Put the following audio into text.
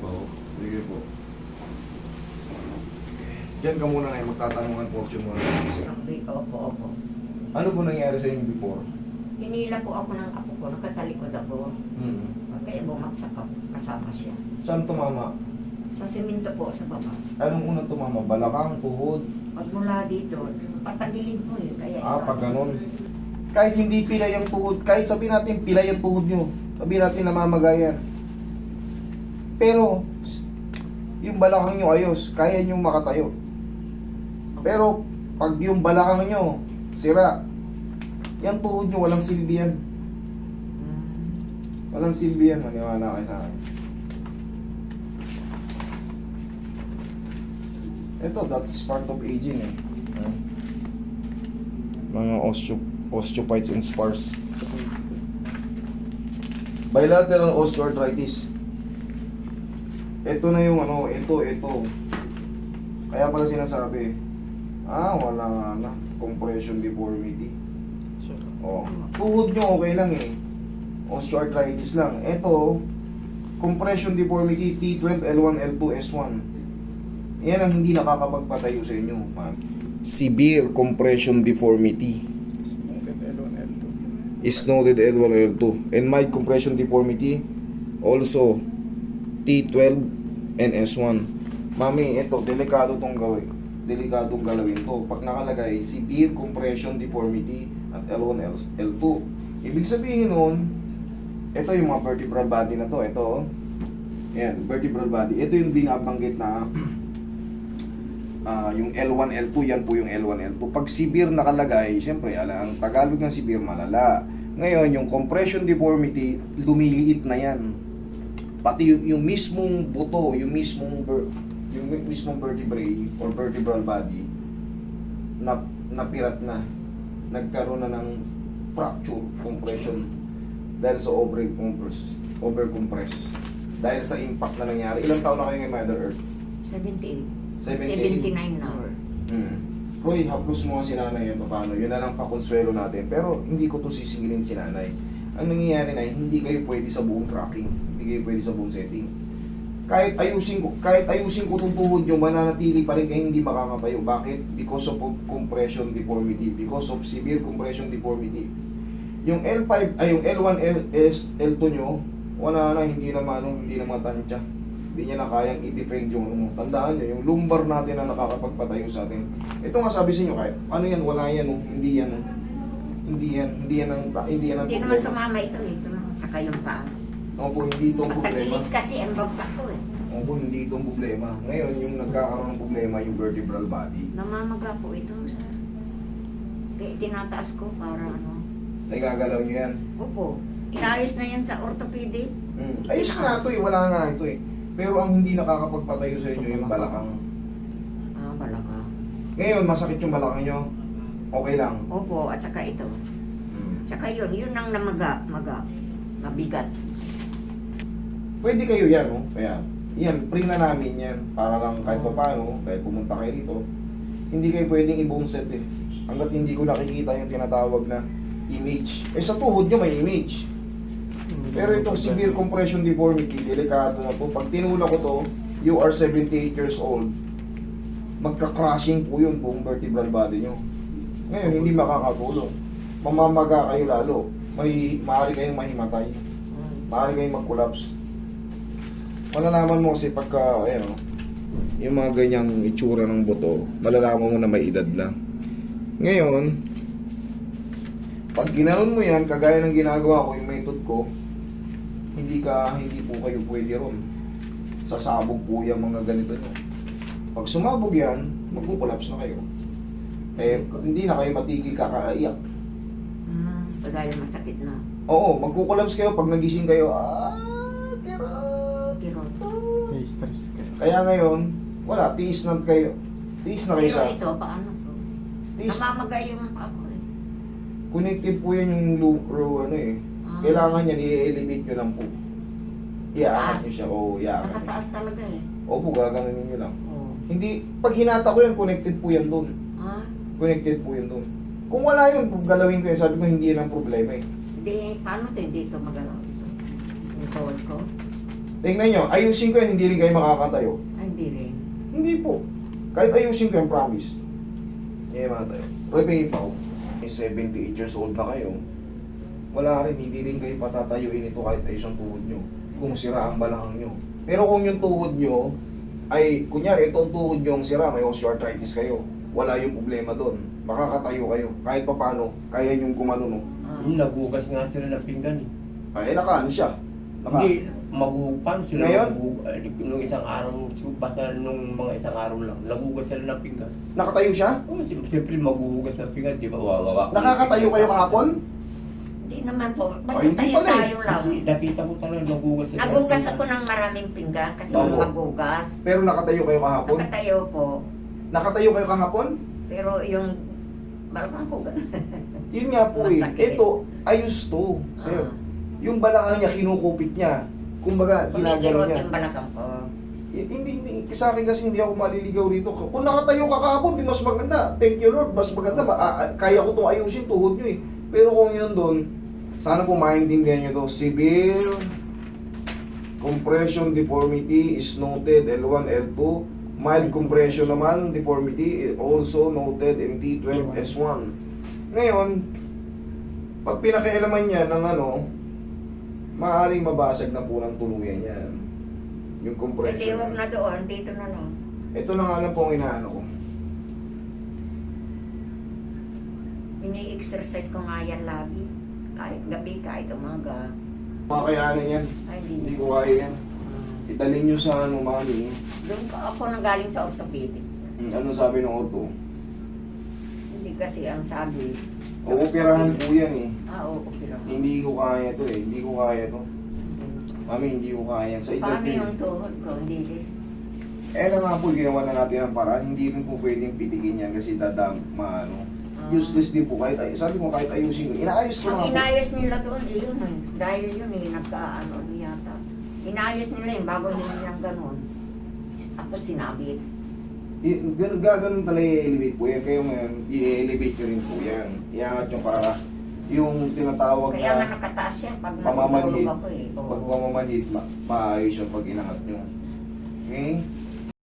Oo. Sige po. Diyan ka muna ngayon, magtatanungan portion muna. Okay, opo, opo. Ano po nangyari sa inyo before? Hinila po ako ng apo ko, nakatalikod ako. Hmm. Kaya bumagsak ako, kasama siya. Saan tumama? Sa simento po, sa baba. Anong unang tumama? Balakang, tuhod? Pag mula dito, patagilid po eh. Kaya Ah, ito- pag ganun. Kahit hindi pilay ang tuhod, kahit sabihin natin pilay ang tuhod nyo, sabihin natin namamagayan. Pero, yung balakang nyo ayos, kaya nyo makatayo. Pero, pag yung balakang nyo, sira, yung tuhod nyo, walang silbi yan. Walang silbi yan, maniwala kayo sa akin. Ito, that's part of aging eh. Mga osteo osteophytes and spars. Bilateral osteoarthritis. Ito na yung ano, ito, ito. Kaya pala sinasabi, ah, wala nga na, compression deformity. Oh, tuhod nyo okay lang eh. Osteoarthritis lang. Ito, compression deformity T12, L1, L2, S1. Yan ang hindi nakakapagpatayo sa inyo, ma'am. Severe compression deformity is noted L1, L2. And mild compression deformity, also T12 and S1. Mami, ito, delikado tong gawin. Delikadong galawin to. Pag nakalagay, severe compression deformity at L1, L- L2. Ibig sabihin nun, ito yung mga vertebral body na to. Ito, oh. Yan, vertebral body. Ito yung binabanggit na ah, yung L1, L2, yan po yung L1, L2. Pag severe nakalagay, syempre, ala, ang Tagalog ng severe malala. Ngayon, yung compression deformity, lumiliit na yan. Pati yung, yung mismong buto, yung mismong ver, yung mismong vertebrae or vertebral body, na, napirat na. Nagkaroon na ng fracture, compression dahil sa over compress, over compress. Dahil sa impact na nangyari. Ilang taon na kayo ngayon, Mother Earth? 78. 78. 79 na. Hmm. Roy, haplos mo si nanay yan, paano? Yun na lang pakonsuelo natin. Pero hindi ko to sisingilin si nanay. Ang nangyayari na, hindi kayo pwede sa buong tracking. Hindi kayo pwede sa buong setting. Kahit ayusin ko, kahit ayusin ko itong tuhod nyo, mananatili pa rin kayo hindi makakatayo. Bakit? Because of compression deformity. Because of severe compression deformity. Yung L5, ay yung L1, L, S, L2 nyo, wala na, hindi na manong, hindi na matansya. Hindi niya na kayang i-defend yung ano. Tandaan nyo, yung lumbar natin na nakakapagpatayo sa atin. Ito nga sabi sa inyo, kahit ano yan, wala yan, oh. hindi yan. oh. Hindi yan, hindi yan ang, hindi yan ang Hindi naman sumama ito eh. Ito naman, saka yung paa. Opo, hindi ito ang problema. Kasi ang bagsak ko eh. Opo, hindi ito ang problema. Ngayon, yung nagkakaroon ng problema, yung vertebral body. Namamaga po ito sa... Kaya tinataas ko para ano. Nagagalaw nyo yan. Opo. Inayos na yan sa orthopedic. Hmm. Ayos nga ito eh, wala nga ito eh. Pero ang hindi nakakapagpatayo sa inyo yung balakang. Ah, balaka. Ngayon, masakit yung balakang nyo. Okay lang. Opo, at saka ito. Hmm. Tsaka yun, yun ang namaga, maga, mabigat. Pwede kayo yan, oh. Kaya, yan, pre na namin yan. Para lang kahit pa paano, dahil pumunta kayo dito, hindi kayo pwedeng i-bone set eh. Hanggat hindi ko nakikita yung tinatawag na image. Eh sa tuhod nyo may image. Pero itong severe compression deformity, delikado na po. Pag tinula ko to, you are 78 years old. Magka-crushing po yun buong vertebral body nyo. Ngayon, hindi makakatulong. Mamamaga kayo lalo. May, maaari kayong mahimatay. Maaari kayong mag-collapse. Malalaman mo kasi pagka, ayan o, yung mga ganyang itsura ng buto, malalaman mo na may edad na. Ngayon, pag ginanon mo yan, kagaya ng ginagawa ko, yung method ko, hindi ka, hindi po kayo pwede ron. Sasabog po yung mga ganito nyo. Pag sumabog yan, magkukulaps na kayo. Eh, hindi na kayo matigil kakaiyak. Ah, pagaya masakit na. Oo, magkukulaps kayo pag nagising kayo, ah, Kaya ngayon, wala, tiis na kayo. Tiis na kayo pero sa... ito, paano to? Tiis, Namamaga yung paa ko eh. connected po yan yung low, ano eh. Ah. Kailangan yan, i-elevate nyo lang po. Iaangat nyo siya, oo, iaangat nyo. Nakataas talaga eh. Opo, gaganunin nyo lang. Oo. Hindi, pag hinata ko yan, connected po yan doon. Ah, Connected po yan doon. Kung wala yun, kung galawin ko yan, sabi ko hindi yan ang problema eh. hindi, paano to? Hindi ito magalaw ito. Yung tawad ko. Tingnan nyo, ayusin ko yan, hindi rin kayo makakatayo. Ay, hindi rin. Hindi po. Kahit ayusin ko yan, promise. Hindi yeah, mga tayo. Roy, may ipaw. May 78 years old na kayo. Wala rin, hindi rin kayo patatayuin ito kahit ayos ang tuhod nyo. Kung sira ang balakang nyo. Pero kung yung tuhod nyo, ay, kunyari, ito ang tuhod nyo ang sira, may osteoarthritis kayo. Wala yung problema doon. Makakatayo kayo. Kahit pa paano, kaya yung gumano, no? Ah. Yung nagugas nga sila ng pinggan eh. Ay, naka, ano siya? Naka, Hindi, magupan sila. Ngayon? magug- eh, nung isang araw, basta nung mga isang araw lang, nagugas sila ng pinggan. nakatayo siya? Oh, sim- siyempre maguhugas ng pinggan, di ba? Wawawa. Nakakatayo kayo kahapon? Hindi naman po. Basta Ay, hindi tayo pala eh. tayo lang. Nakita ko talaga nagugas sila. Nagugas ako ng maraming pinggan kasi Oo. magugas. Pero nakatayo kayo kahapon? Nakatayo po. Nakatayo kayo kahapon? Pero yung balakang ko ganun. Yun nga po eh. Masakit. Ito, ayos to. Sir. Ah. Yung balakang niya, kinukupit niya. Kumbaga, ginagano niya. yung balakang ko. Hindi, hindi. Sa akin kasi hindi ako maliligaw rito. Kung nakatayo ka kahapon, di mas maganda. Thank you Lord, mas maganda. Ma- ah, ah, kaya ko itong ayusin, tuhod nyo eh. Pero kung yun doon, sana po maintindihan nyo to. Severe compression deformity is noted L1, L2. Mild compression naman, deformity eh, also noted in T12, S1. Ngayon, pag pinakialaman niya ng ano, maaaring mabasag na po ng tuluyan yan. Yung Hindi, compression. huwag na doon. Dito na lang. Ito na nga lang po ang inaano ko. Ini-exercise ko nga yan lagi. Kahit gabi, kahit umaga. Mga kayanin yan. Ay, Hindi hindi. ko kaya yan. Italin nyo sa ano, mami. Doon ko ako nanggaling sa orthopedics. Hmm, Ano sabi ng orto? Hindi kasi ang sabi. sa Uupirahan po orthopedics- yan eh. Ah, oo, operahan. Hindi ko kaya to eh. Hindi ko kaya to. Mami, hindi ko kaya. Sa edad Paano din. yung tuhod ko? Hindi din. Eh na nga po, ginawa na natin ang paraan. Hindi rin po pwedeng pitikin yan kasi dadam, maano. Ah. Useless din po kahit ay, sabi ko kahit ayusin ko. Inaayos ko Ang na nga po. inayos nila doon, eh, yun eh. Dahil yun eh, nagkaano yata. Inayos nila yun bago hindi nilang ganun. Tapos sinabi, ganun, gaganon talaga i-elevate po yan. Kayo ngayon, i-elevate nyo rin po yan. Iangat nyo para yung tinatawag kaya nga na nakataas siya pag pamamanhid. natutulog ako eh. Oo. Pag pamamanhid, ma maayos yung pag inangat nyo. Okay?